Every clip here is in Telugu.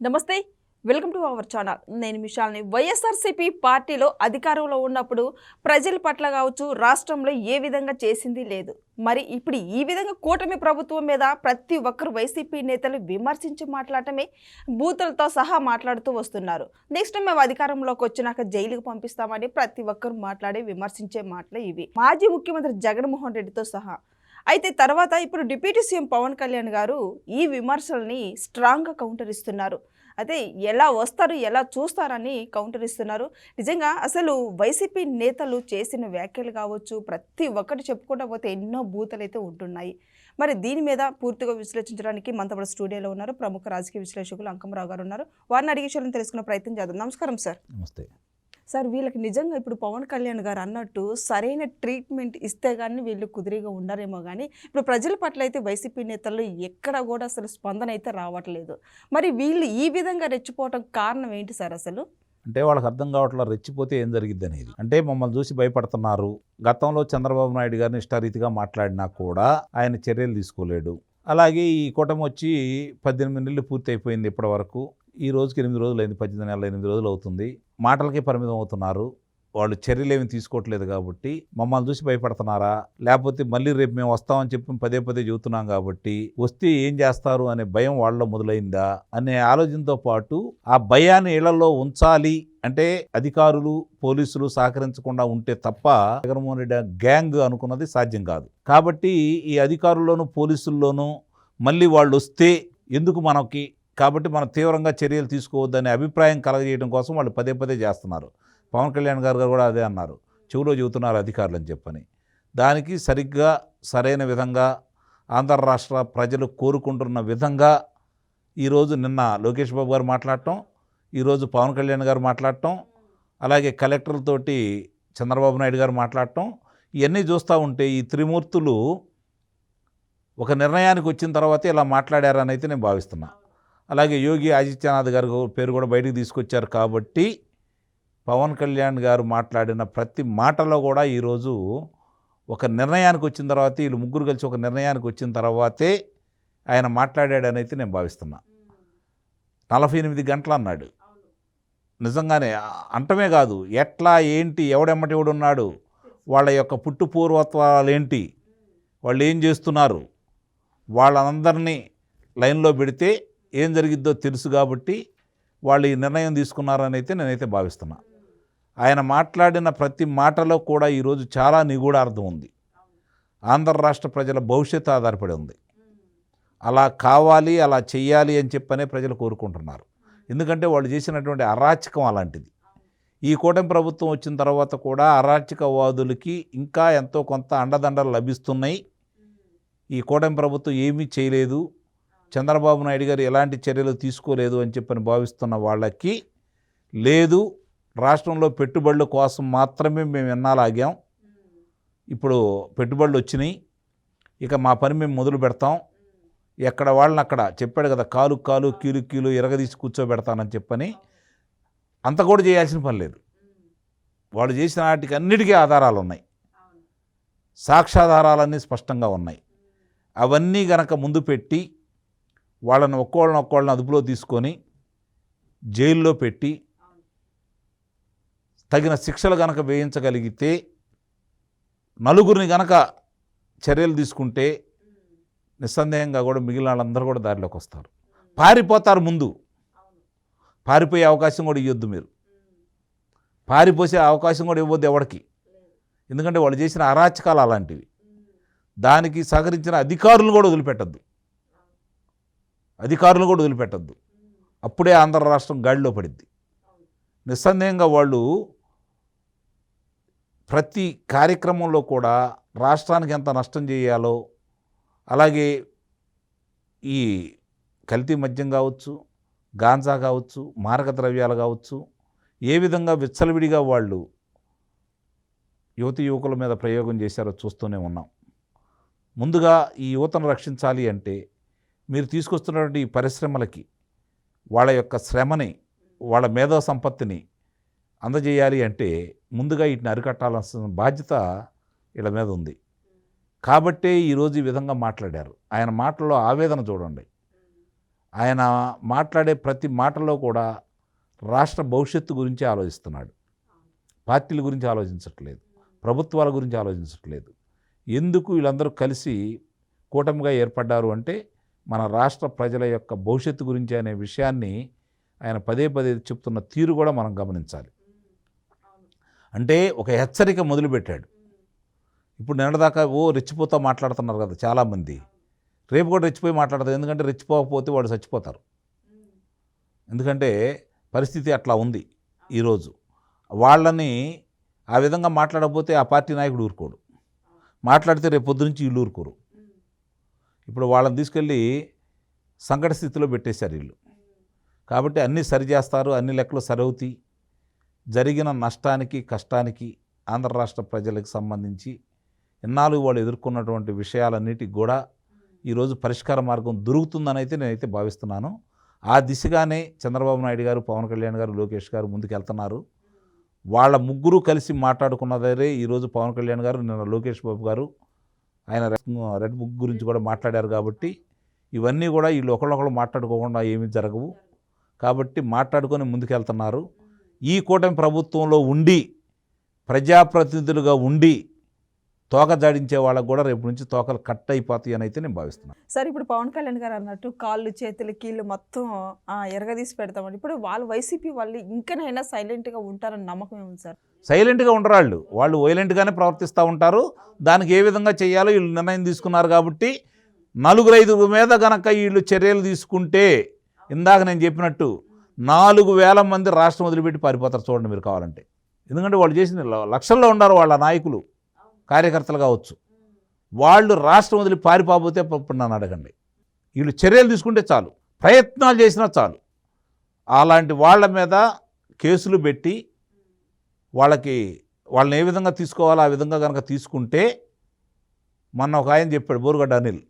నమస్తే వెల్కమ్ టు అవర్ ఛానల్. నేను మిషాల్ని వైఎస్ఆర్సీపీ పార్టీలో అధికారంలో ఉన్నప్పుడు ప్రజల పట్ల కావచ్చు రాష్ట్రంలో ఏ విధంగా చేసింది లేదు. మరి ఇప్పుడు ఈ విధంగా కూటమి ప్రభుత్వం మీద ప్రతి ఒక్కరు వైసీపీ నేతలు విమర్శించి మాట్లాడటమే బూతులతో సహా మాట్లాడుతూ వస్తున్నారు. నెక్స్ట్ మేము అధికారంలోకి వచ్చినాక జైలుకు పంపిస్తామని ప్రతి ఒక్కరు మాట్లాడే విమర్శించే మాటలు ఇవి. మాజీ ముఖ్యమంత్రి జగన్మోహన్ రెడ్డితో సహా అయితే తర్వాత ఇప్పుడు డిప్యూటీ సీఎం పవన్ కళ్యాణ్ గారు ఈ విమర్శల్ని స్ట్రాంగ్గా కౌంటర్ ఇస్తున్నారు. అయితే ఎలా వస్తారు ఎలా చూస్తారని కౌంటర్ ఇస్తున్నారు. నిజంగా అసలు వైసీపీ నేతలు చేసిన వ్యాఖ్యలు కావచ్చు ప్రతి ఒక్కటి చెప్పుకుంటా పోతే ఎన్నో బూతలు అయితే ఉంటున్నాయి. మరి దీని మీద పూర్తిగా విశ్లేషించడానికి మనతో స్టూడియోలో ఉన్నారు ప్రముఖ రాజకీయ విశ్లేషకులు అంకమరావు గారు ఉన్నారు. వారిని అడిగే తెలుసుకునే ప్రయత్నం చేద్దాం. నమస్కారం సార్. నమస్తే. సార్ వీళ్ళకి నిజంగా ఇప్పుడు పవన్ కళ్యాణ్ గారు అన్నట్టు సరైన ట్రీట్మెంట్ ఇస్తే కానీ వీళ్ళు కుదిరిగా ఉండరేమో కానీ ఇప్పుడు ప్రజల పట్ల అయితే వైసీపీ నేతలు ఎక్కడ కూడా అసలు స్పందన అయితే రావట్లేదు. మరి వీళ్ళు ఈ విధంగా రెచ్చిపోవటం కారణం ఏంటి సార్ అసలు? అంటే వాళ్ళకి అర్థం కావట్లా రెచ్చిపోతే ఏం జరిగింది అనేది. అంటే మమ్మల్ని చూసి భయపడుతున్నారు. గతంలో చంద్రబాబు నాయుడు గారిని ఇష్టారీతిగా మాట్లాడినా కూడా ఆయన చర్యలు తీసుకోలేడు. అలాగే ఈ కూటమి వచ్చి పద్దెనిమిది నెలలు పూర్తి అయిపోయింది ఇప్పటి వరకు ఈ రోజుకి ఎనిమిది రోజులు అయింది పద్దెనిమిది నెలలు ఎనిమిది రోజులు అవుతుంది. మాటలకే పరిమితం అవుతున్నారు. వాళ్ళు చర్యలు ఏమి తీసుకోవట్లేదు కాబట్టి మమ్మల్ని చూసి భయపడుతున్నారా? లేకపోతే మళ్ళీ రేపు మేము వస్తామని చెప్పి పదే పదే చెబుతున్నాం కాబట్టి వస్తే ఏం చేస్తారు అనే భయం వాళ్ళలో మొదలైందా? అనే ఆలోచనతో పాటు ఆ భయాన్ని ఇళ్ళలో ఉంచాలి అంటే అధికారులు పోలీసులు సహకరించకుండా ఉంటే తప్ప జగన్మోహన్ రెడ్డి గ్యాంగ్ అనుకున్నది సాధ్యం కాదు. కాబట్టి ఈ అధికారుల్లోనూ పోలీసుల్లోనూ మళ్ళీ వాళ్ళు వస్తే ఎందుకు మనకి కాబట్టి మనం తీవ్రంగా చర్యలు తీసుకోవద్దనే అభిప్రాయం కలగజేయడం కోసం వాళ్ళు పదే పదే చేస్తున్నారు. పవన్ కళ్యాణ్ గారు కూడా అదే అన్నారు. చెవులో చెబుతున్నారు అధికారులు అని చెప్పని. దానికి సరిగ్గా సరైన విధంగా ఆంధ్ర రాష్ట్ర ప్రజలు కోరుకుంటున్న విధంగా ఈరోజు నిన్న లోకేష్ బాబు గారు మాట్లాడటం ఈరోజు పవన్ కళ్యాణ్ గారు మాట్లాడటం అలాగే కలెక్టర్లతోటి చంద్రబాబు నాయుడు గారు మాట్లాడటం ఇవన్నీ చూస్తూ ఉంటే ఈ త్రిమూర్తులు ఒక నిర్ణయానికి వచ్చిన తర్వాత ఇలా మాట్లాడారని అయితే నేను భావిస్తున్నా. అలాగే యోగి ఆదిత్యనాథ్ గారు పేరు కూడా బయటకు తీసుకొచ్చారు కాబట్టి పవన్ కళ్యాణ్ గారు మాట్లాడిన ప్రతి మాటలో కూడా ఈరోజు ఒక నిర్ణయానికి వచ్చిన తర్వాత వీళ్ళు ముగ్గురు కలిసి ఒక నిర్ణయానికి వచ్చిన తర్వాతే ఆయన మాట్లాడాడని అయితే నేను భావిస్తున్నా. నలభై ఎనిమిది గంటలు అన్నాడు. నిజంగానే అంటమే కాదు ఎట్లా ఏంటి ఎవడెమ్మటి ఎవడున్నాడు వాళ్ళ యొక్క పుట్టు పూర్వత్వాలు ఏంటి వాళ్ళు ఏం చేస్తున్నారు వాళ్ళందరినీ లైన్లో పెడితే ఏం జరిగిద్దో తెలుసు కాబట్టి వాళ్ళు ఈ నిర్ణయం తీసుకున్నారని అయితే నేనైతే భావిస్తున్నా. ఆయన మాట్లాడిన ప్రతి మాటలో కూడా ఈరోజు చాలా నిగూఢార్థం ఉంది. ఆంధ్ర రాష్ట్ర ప్రజల భవిష్యత్తు ఆధారపడి ఉంది. అలా కావాలి అలా చెయ్యాలి అని చెప్పనే ప్రజలు కోరుకుంటున్నారు. ఎందుకంటే వాళ్ళు చేసినటువంటి అరాచకం అలాంటిది. ఈ కూటమి ప్రభుత్వం వచ్చిన తర్వాత కూడా అరాచకవాదులకి ఇంకా ఎంతో కొంత అండదండలు లభిస్తున్నాయి. ఈ కూటమి ప్రభుత్వం ఏమీ చేయలేదు. చంద్రబాబు నాయుడు గారు ఎలాంటి చర్యలు తీసుకోలేదు అని చెప్పని భావిస్తున్న వాళ్ళకి లేదు రాష్ట్రంలో పెట్టుబడుల కోసం మాత్రమే మేము ఎన్నాలాగాం ఇప్పుడు పెట్టుబడులు వచ్చినాయి. ఇక మా పని మేము మొదలు పెడతాం. ఎక్కడ వాళ్ళని అక్కడ చెప్పాడు కదా కాలు కాలు కీలు కీలు ఎరగదీసి కూర్చోబెడతానని చెప్పని అంత కూడా చేయాల్సిన పని లేదు. వాళ్ళు చేసిన వాటికి అన్నిటికీ ఆధారాలు ఉన్నాయి. సాక్ష్యాధారాలన్నీ స్పష్టంగా ఉన్నాయి. అవన్నీ గనక ముందు పెట్టి వాళ్ళని ఒక్కోళ్ళని ఒక్కోళ్ళని అదుపులో తీసుకొని జైల్లో పెట్టి తగిన శిక్షలు గనక వేయించగలిగితే నలుగురిని గనక చర్యలు తీసుకుంటే నిస్సందేహంగా కూడా మిగిలిన వాళ్ళందరూ కూడా దారిలోకి వస్తారు. పారిపోతారు ముందు. పారిపోయే అవకాశం కూడా ఇవ్వద్దు మీరు. పారిపోసే అవకాశం కూడా ఇవ్వద్దు ఎవరికి ఎందుకంటే వాళ్ళు చేసిన అరాచకాలు అలాంటివి. దానికి సహకరించిన అధికారులు కూడా వదిలిపెట్టద్దు. అధికారులు కూడా వదిలిపెట్టద్దు. అప్పుడే ఆంధ్ర రాష్ట్రం గాడిలో పడిద్ది. నిస్సందేహంగా వాళ్ళు ప్రతి కార్యక్రమంలో కూడా రాష్ట్రానికి ఎంత నష్టం చేయాలో అలాగే ఈ కల్తీ మద్యం కావచ్చు గాంజా కావచ్చు మారక ద్రవ్యాలు కావచ్చు ఏ విధంగా విచ్చలవిడిగా వాళ్ళు యువతి యువకుల మీద ప్రయోగం చేశారో చూస్తూనే ఉన్నాం. ముందుగా ఈ యువతను రక్షించాలి అంటే మీరు తీసుకొస్తున్నటువంటి ఈ పరిశ్రమలకి వాళ్ళ యొక్క శ్రమని వాళ్ళ మేధో సంపత్తిని అందజేయాలి అంటే ముందుగా వీటిని అరికట్టాల్సిన బాధ్యత వీళ్ళ మీద ఉంది. కాబట్టే ఈరోజు ఈ విధంగా మాట్లాడారు. ఆయన మాటల్లో ఆవేదన చూడండి. ఆయన మాట్లాడే ప్రతి మాటలో కూడా రాష్ట్ర భవిష్యత్తు గురించి ఆలోచిస్తున్నాడు. పార్టీల గురించి ఆలోచించట్లేదు. ప్రభుత్వాల గురించి ఆలోచించట్లేదు. ఎందుకు వీళ్ళందరూ కలిసి కూటమిగా ఏర్పడ్డారు అంటే మన రాష్ట్ర ప్రజల యొక్క భవిష్యత్తు గురించి అనే విషయాన్ని ఆయన పదే పదే చెప్తున్న తీరు కూడా మనం గమనించాలి. అంటే ఒక హెచ్చరిక మొదలుపెట్టాడు. ఇప్పుడు నిన్నదాకా ఓ రెచ్చిపోతా మాట్లాడుతున్నారు కదా చాలామంది. రేపు కూడా రెచ్చిపోయి మాట్లాడతారు. ఎందుకంటే రెచ్చిపోకపోతే వాడు చచ్చిపోతారు. ఎందుకంటే పరిస్థితి అట్లా ఉంది ఈరోజు. వాళ్ళని ఆ విధంగా మాట్లాడకపోతే ఆ పార్టీ నాయకుడు ఊరుకోడు. మాట్లాడితే రేపు పొద్దునుంచి వీళ్ళు ఊరుకోరు. ఇప్పుడు వాళ్ళని తీసుకెళ్ళి సంకట స్థితిలో పెట్టేశారు వీళ్ళు. కాబట్టి అన్నీ సరిచేస్తారు అన్ని లెక్కలు సరవుతాయి జరిగిన నష్టానికి కష్టానికి ఆంధ్ర రాష్ట్ర ప్రజలకు సంబంధించి ఇన్నాళ్ళు వాళ్ళు ఎదుర్కొన్నటువంటి విషయాలన్నిటికి కూడా ఈరోజు పరిష్కార మార్గం దొరుకుతుందని అయితే నేనైతే భావిస్తున్నాను. ఆ దిశగానే చంద్రబాబు నాయుడు గారు పవన్ కళ్యాణ్ గారు లోకేష్ గారు ముందుకెళ్తున్నారు. వాళ్ళ ముగ్గురు కలిసి మాట్లాడుకున్నదే ఈరోజు పవన్ కళ్యాణ్ గారు నిన్న లోకేష్ బాబు గారు ఆయన రెడ్ బుక్ గురించి కూడా మాట్లాడారు కాబట్టి ఇవన్నీ కూడా వీళ్ళు ఒకళ్ళొకళ్ళు మాట్లాడుకోకుండా ఏమీ జరగవు. కాబట్టి మాట్లాడుకొని ముందుకెళ్తున్నారు. ఈ కూటమి ప్రభుత్వంలో ఉండి ప్రజాప్రతినిధులుగా ఉండి తోక జాడించే వాళ్ళకు కూడా రేపు నుంచి తోకలు కట్ అయిపోతాయి అని అయితే నేను భావిస్తున్నాను. సార్ ఇప్పుడు పవన్ కళ్యాణ్ గారు అన్నట్టు కాళ్ళు చేతులు కీళ్ళు మొత్తం ఎరగదీసి పెడతామండి. ఇప్పుడు వాళ్ళు వైసీపీ వాళ్ళు ఇంకనైనా సైలెంట్గా ఉంటారని నమ్మకం ఏముంది సార్? సైలెంట్గా ఉండరు వాళ్ళు. వాళ్ళు వైలెంట్గానే ప్రవర్తిస్తూ ఉంటారు. దానికి ఏ విధంగా చేయాలో వీళ్ళు నిర్ణయం తీసుకున్నారు కాబట్టి నలుగురు ఐదుగురు మీద గనక వీళ్ళు చర్యలు తీసుకుంటే ఇందాక నేను చెప్పినట్టు నాలుగు వేల మంది రాష్ట్రం వదిలిపెట్టి పారిపోతారు చూడండి మీరు కావాలంటే. ఎందుకంటే వాళ్ళు చేసిన లక్షల్లో ఉన్నారు వాళ్ళ నాయకులు. కార్యకర్తలు కావచ్చు. వాళ్ళు రాష్ట్రం వదిలి పారిపోతే ఇప్పుడు నన్ను అడగండి. వీళ్ళు చర్యలు తీసుకుంటే చాలు. ప్రయత్నాలు చేసినా చాలు. అలాంటి వాళ్ళ మీద కేసులు పెట్టి వాళ్ళకి వాళ్ళని ఏ విధంగా తీసుకోవాలో ఆ విధంగా కనుక తీసుకుంటే మొన్న ఒక ఆయన చెప్పాడు బోరుగడ్డ అనిల్.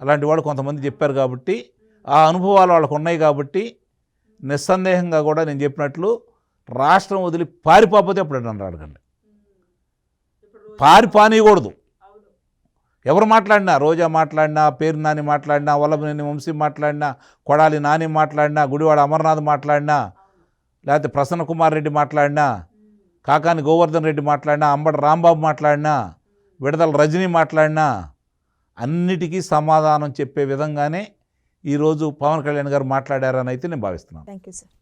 అలాంటి వాళ్ళు కొంతమంది చెప్పారు కాబట్టి ఆ అనుభవాలు వాళ్ళకు ఉన్నాయి కాబట్టి నిస్సందేహంగా కూడా నేను చెప్పినట్లు రాష్ట్రం వదిలి పారిపోతే అప్పుడు నన్ను అడగండి. పారిపానియకూడదు ఎవరు మాట్లాడినా రోజా మాట్లాడినా పేరు నాని మాట్లాడినా వల్లభనేని వంశీ మాట్లాడినా కొడాలి నాని మాట్లాడినా గుడివాడ అమర్నాథ్ మాట్లాడినా లేకపోతే ప్రసన్న కుమార్ రెడ్డి మాట్లాడినా కాకాని గోవర్ధన్ రెడ్డి మాట్లాడినా అంబటి రాంబాబు మాట్లాడినా విడదల రజనీ మాట్లాడినా అన్నిటికీ సమాధానం చెప్పే విధంగానే ఈరోజు పవన్ కళ్యాణ్ గారు మాట్లాడారని అయితే నేను భావిస్తున్నాను. Thank you sir